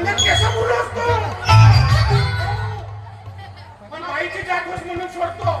अंगात केसा असतो. पण म्हणून सोडतो.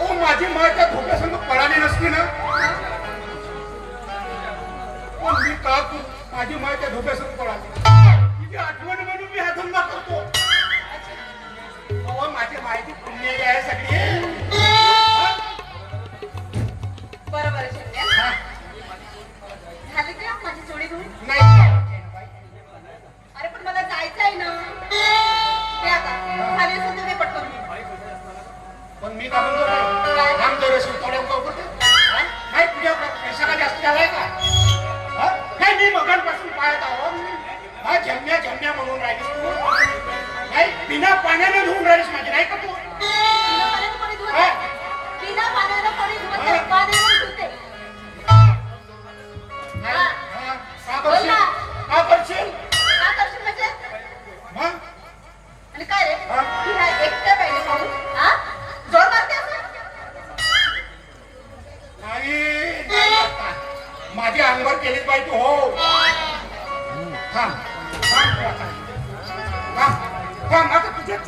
ओ माझी माय त्या धोक्या सांग पळाली नसती ना? पण मी का तू? माझी माय त्या धोक्या सांग पळाली तिची आठवण म्हणून मी हा धंदा करतो. माझी माहिती पुण्य आहे सगळी.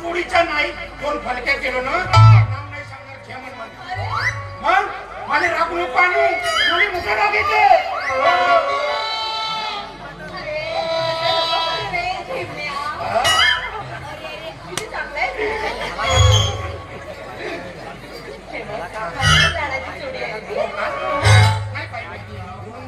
चोरीच्या नाही कोण फलक्या केलो ना नाव नाही सांगणार खेमन राग नाही पाहिजे म्हणून